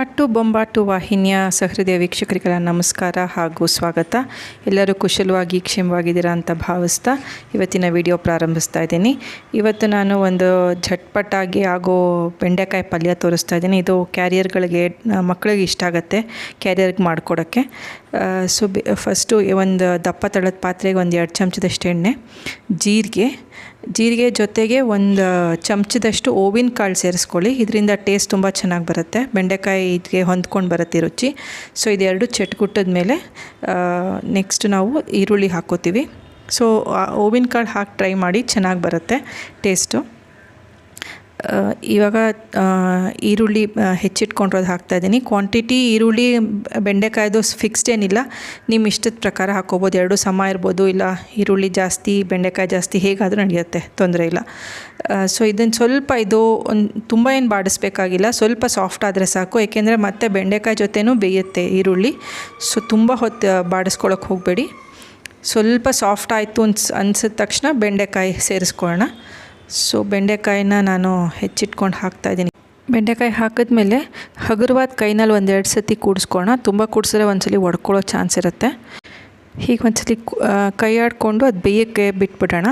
ಅಟ್ಟು ಬೊಂಬಾಟು ವಾಹಿನಿಯ ಸಹೃದಯ ವೀಕ್ಷಕರಿಗೆಲ್ಲ ನಮಸ್ಕಾರ ಹಾಗೂ ಸ್ವಾಗತ. ಎಲ್ಲರೂ ಕುಶಲವಾಗಿ, ಕ್ಷೇಮವಾಗಿದ್ದೀರಾ ಅಂತ ಭಾವಿಸ್ತಾ ಇವತ್ತಿನ ವಿಡಿಯೋ ಪ್ರಾರಂಭಿಸ್ತಾ ಇದ್ದೀನಿ. ಇವತ್ತು ನಾನು ಒಂದು ಝಟ್ಪಟ್ಟಾಗಿ ಆಗೋ ಬೆಂಡೆಕಾಯಿ ಪಲ್ಯ ತೋರಿಸ್ತಾ ಇದ್ದೀನಿ. ಇದು ಕ್ಯಾರಿಯರ್ಗಳಿಗೆ, ಮಕ್ಕಳಿಗೆ ಇಷ್ಟ ಆಗುತ್ತೆ ಕ್ಯಾರಿಯರ್ಗೆ ಮಾಡಿಕೊಡೋಕ್ಕೆ. ಸೊ ಫಸ್ಟು ಒಂದು ದಪ್ಪ ತಳದ ಪಾತ್ರೆಗೆ ಒಂದು ಎರಡು ಚಮಚದಷ್ಟು ಎಣ್ಣೆ, ಜೀರಿಗೆ ಜೀರಿಗೆ ಜೊತೆಗೆ ಒಂದು ಚಮಚದಷ್ಟು ಓವಿನ ಕಾಳು ಸೇರಿಸ್ಕೊಳ್ಳಿ. ಇದರಿಂದ ಟೇಸ್ಟ್ ತುಂಬ ಚೆನ್ನಾಗಿ ಬರುತ್ತೆ. ಬೆಂಡೆಕಾಯಿ ಇದಕ್ಕೆ ಹೊಂದ್ಕೊಂಡು ಬರುತ್ತೆ ರುಚಿ. ಸೊ ಇದೆರಡು ಚಟ್ಗುಟ್ಟದ ಮೇಲೆ ನೆಕ್ಸ್ಟ್ ನಾವು ಈರುಳ್ಳಿ ಹಾಕೋತೀವಿ. ಸೊ ಓವಿನ ಕಾಳು ಹಾಕಿ ಟ್ರೈ ಮಾಡಿ ಚೆನ್ನಾಗಿ ಬರುತ್ತೆ ಟೇಸ್ಟು ಇವಾಗ ಈರುಳ್ಳಿ ಹೆಚ್ಚಿಟ್ಕೊಂಡಿರೋದು ಹಾಕ್ತಾ ಇದ್ದೀನಿ ಕ್ವಾಂಟಿಟಿ ಈರುಳ್ಳಿ, ಬೆಂಡೆಕಾಯ್ದು ಫಿಕ್ಸ್ಡ್ ಏನಿಲ್ಲ. ನಿಮ್ಮ ಇಷ್ಟದ ಪ್ರಕಾರ ಹಾಕ್ಕೋಬೋದು ಎರಡು ಸಮ ಇರ್ಬೋದು, ಇಲ್ಲ ಈರುಳ್ಳಿ ಜಾಸ್ತಿ, ಬೆಂಡೆಕಾಯಿ ಜಾಸ್ತಿ, ಹೇಗಾದರೂ ನಡೆಯುತ್ತೆ, ತೊಂದರೆ ಇಲ್ಲ. ಸೊ ಇದನ್ನು ಸ್ವಲ್ಪ ಇದು ಒಂದು ತುಂಬ ಏನು ಬಾಡಿಸ್ಬೇಕಾಗಿಲ್ಲ. ಸ್ವಲ್ಪ ಸಾಫ್ಟ್ ಆದರೆ ಸಾಕು. ಏಕೆಂದರೆ ಮತ್ತೆ ಬೆಂಡೆಕಾಯಿ ಜೊತೆನೂ ಬೇಯುತ್ತೆ ಈರುಳ್ಳಿ. ಸೊ ತುಂಬ ಹೊತ್ತು ಬಾಡಿಸ್ಕೊಳಕ್ಕೆ ಹೋಗಬೇಡಿ. ಸ್ವಲ್ಪ ಸಾಫ್ಟ್ ಆಯಿತು ಅನ್ಸ್, ಅನ್ಸಿದ ತಕ್ಷಣ ಬೆಂಡೆಕಾಯಿ ಸೇರಿಸ್ಕೊಳ್ಳೋಣ. ಸೊ ಬೆಂಡೆಕಾಯಿನ ನಾನು ಹೆಚ್ಚಿಟ್ಕೊಂಡು ಹಾಕ್ತಾಯಿದ್ದೀನಿ ಬೆಂಡೆಕಾಯಿ ಹಾಕಿದ್ಮೇಲೆ ಹಗುರವಾದ ಕೈನಲ್ಲಿ ಒಂದೆರಡು ಸತಿ ಕೂಡಿಸ್ಕೊಳ್ಳೋಣ. ತುಂಬ ಕೂಡಿಸಿದ್ರೆ ಒಂದ್ಸಲಿ ಒಡ್ಕೊಳ್ಳೋ ಚಾನ್ಸ್ ಇರುತ್ತೆ. ಹೀಗೆ ಒಂದ್ಸಲಿ ಕು- ಆಡಿಕೊಂಡು ಅದು ಬೇಯಕ್ಕೆ ಬಿಟ್ಬಿಡೋಣ.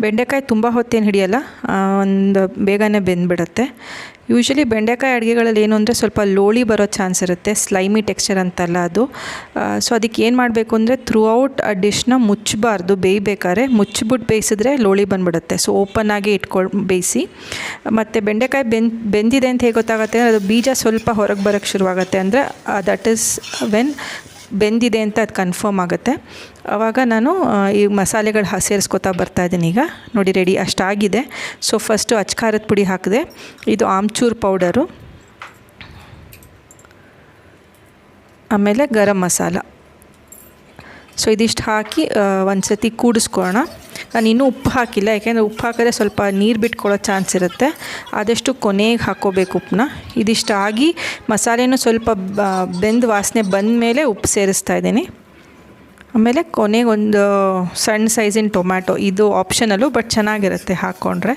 ಬೆಂಡೆಕಾಯಿ ತುಂಬ ಹೊತ್ತೇನು ಹಿಡಿಯಲ್ಲ ಒಂದು ಬೇಗನೆ ಬೆಂದ್ಬಿಡುತ್ತೆ. ಯೂಶ್ವಲಿ ಬೆಂಡೆಕಾಯಿ ಅಡುಗೆಗಳಲ್ಲಿ ಏನು ಅಂದರೆ ಸ್ವಲ್ಪ ಲೋಳಿ ಬರೋ ಚಾನ್ಸ್ ಇರುತ್ತೆ ಸ್ಲೈಮಿ ಟೆಕ್ಸ್ಚರ್ ಅಂತಲ್ಲ ಅದು. ಸೊ ಅದಕ್ಕೆ ಏನು ಮಾಡಬೇಕು ಅಂದರೆ ಥ್ರೂಔಟ್ ಆ ಡಿಶ್ನ ಮುಚ್ಚಬಾರ್ದು ಬೇಯಬೇಕಾದ್ರೆ. ಮುಚ್ಚಿಬಿಟ್ಟು ಬೇಯಿಸಿದ್ರೆ ಲೋಳಿ ಬಂದ್ಬಿಡುತ್ತೆ. ಸೊ ಓಪನ್ ಆಗಿ ಇಟ್ಕೊಂಡು ಬೇಯಿಸಿ. ಮತ್ತು ಬೆಂಡೆಕಾಯಿ ಬೆಂದ್ ಬೆಂದಿದೆ ಅಂತ ಹೇಗೆ ಗೊತ್ತಾಗುತ್ತೆ ಅದು ಬೀಜ ಸ್ವಲ್ಪ ಹೊರಗೆ ಬರೋಕ್ಕೆ ಶುರುವಾಗುತ್ತೆ. ಅಂದರೆ ದಟ್ ಈಸ್ ವೆನ್ ಬೆಂದಿದೆ ಅಂತ ಅದು ಕನ್ಫರ್ಮ್ ಆಗುತ್ತೆ. ಆವಾಗ ನಾನು ಈ ಮಸಾಲೆಗಳು ಹ, ಸೇರಿಸ್ಕೊತಾ ಬರ್ತಾ ಇದ್ದೀನಿ ಈಗ. ನೋಡಿ ರೆಡಿ ಅಷ್ಟಾಗಿದೆ. ಸೊ ಫಸ್ಟು ಅಚ್ಕಾರದ ಪುಡಿ ಹಾಕಿದೆ. ಇದು ಆಮ್ಚೂರ್ ಪೌಡರು ಆಮೇಲೆ ಗರಂ ಮಸಾಲ. ಸೊ ಇದಿಷ್ಟು ಹಾಕಿ ಒಂದು ಸತಿ ಕೂಡಿಸ್ಕೊಳ್ಳೋಣ ನಾನು ಇನ್ನೂ ಉಪ್ಪು ಹಾಕಿಲ್ಲ, ಯಾಕೆಂದರೆ ಉಪ್ಪು ಹಾಕಿದ್ರೆ ಸ್ವಲ್ಪ ನೀರು ಬಿಟ್ಕೊಳ್ಳೋ ಚಾನ್ಸ್ ಇರುತ್ತೆ. ಆದಷ್ಟು ಕೊನೆಗೆ ಹಾಕೋಬೇಕು ಉಪ್ಪನ್ನ. ಇದಿಷ್ಟು ಆಗಿ ಮಸಾಲೆನೂ ಸ್ವಲ್ಪ ಬೆಂದು ವಾಸನೆ ಬಂದ ಮೇಲೆ ಉಪ್ಪು ಸೇರಿಸ್ತಾ ಇದ್ದೀನಿ. ಆಮೇಲೆ ಕೊನೆಗೆ ಒಂದು ಸಣ್ಣ ಸೈಜಿನ ಟೊಮ್ಯಾಟೊ, ಇದು ಆಪ್ಷನಲ್ಲು ಬಟ್ ಚೆನ್ನಾಗಿರುತ್ತೆ ಹಾಕ್ಕೊಂಡ್ರೆ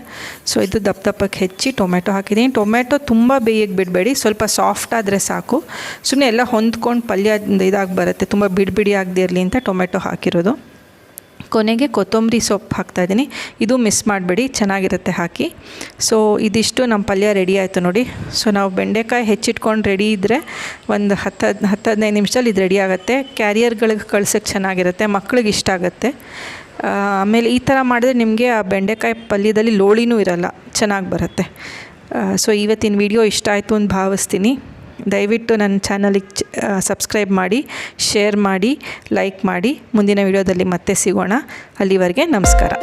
ಸೊ ಇದು ದಪ್ಪ ದಪ್ಪಕ್ಕೆ ಹೆಚ್ಚಿ ಟೊಮೆಟೊ ಹಾಕಿದ್ದೀನಿ. ಟೊಮೆಟೊ ತುಂಬ ಬೇಯಕ್ಕೆ ಬಿಡಬೇಡಿ, ಸ್ವಲ್ಪ ಸಾಫ್ಟ್ ಆದರೆ ಸಾಕು. ಸುಮ್ಮನೆ ಎಲ್ಲ ಹೊಂದ್ಕೊಂಡು ಪಲ್ಯ ಇದಾಗಿ ಬರುತ್ತೆ, ತುಂಬ ಬಿಡಿ ಬಿಡಿ ಆಗದೆ ಇರಲಿ ಅಂತ ಟೊಮೆಟೊ ಹಾಕಿರೋದು. ಕೊನೆಗೆ ಕೊತ್ತಂಬರಿ ಸೊಪ್ಪು ಹಾಕ್ತಾಯಿದ್ದೀನಿ ಇದು ಮಿಸ್ ಮಾಡಬೇಡಿ, ಚೆನ್ನಾಗಿರುತ್ತೆ ಹಾಕಿ. ಸೊ ಇದಿಷ್ಟು ನಮ್ಮ ಪಲ್ಯ ರೆಡಿ ಆಯಿತು ನೋಡಿ. ಸೊ ನಾವು ಬೆಂಡೆಕಾಯಿ ಹೆಚ್ಚಿಟ್ಕೊಂಡು ರೆಡಿ ಇದ್ದರೆ ಒಂದು ಹತ್ತು ಹತ್ತು ಹದಿನೈದು ನಿಮಿಷದಲ್ಲಿ ಇದು ರೆಡಿ ಆಗುತ್ತೆ. ಕ್ಯಾರಿಯರ್ಗಳಿಗೆ ಕಳ್ಸೋಕ್ಕೆ ಚೆನ್ನಾಗಿರುತ್ತೆ, ಮಕ್ಳಿಗೆ ಇಷ್ಟ ಆಗುತ್ತೆ. ಆಮೇಲೆ ಈ ಥರ ಮಾಡಿದ್ರೆ ನಿಮಗೆ ಆ ಬೆಂಡೆಕಾಯಿ ಪಲ್ಯದಲ್ಲಿ ಲೋಳಿನೂ ಇರಲ್ಲ, ಚೆನ್ನಾಗಿ ಬರುತ್ತೆ. ಸೊ ಇವತ್ತಿನ ವಿಡಿಯೋ ಇಷ್ಟ ಆಯಿತು ಅಂತ ಭಾವಿಸ್ತೀನಿ. ದಯವಿಟ್ಟು ನನ್ನ ಚಾನಲಿಗೆ ಸಬ್ಸ್ಕ್ರೈಬ್ ಮಾಡಿ, ಶೇರ್ ಮಾಡಿ, ಲೈಕ್ ಮಾಡಿ. ಮುಂದಿನ ವಿಡಿಯೋದಲ್ಲಿ ಮತ್ತೆ ಸಿಗೋಣ. ಅಲ್ಲಿವರೆಗೆ ನಮಸ್ಕಾರ.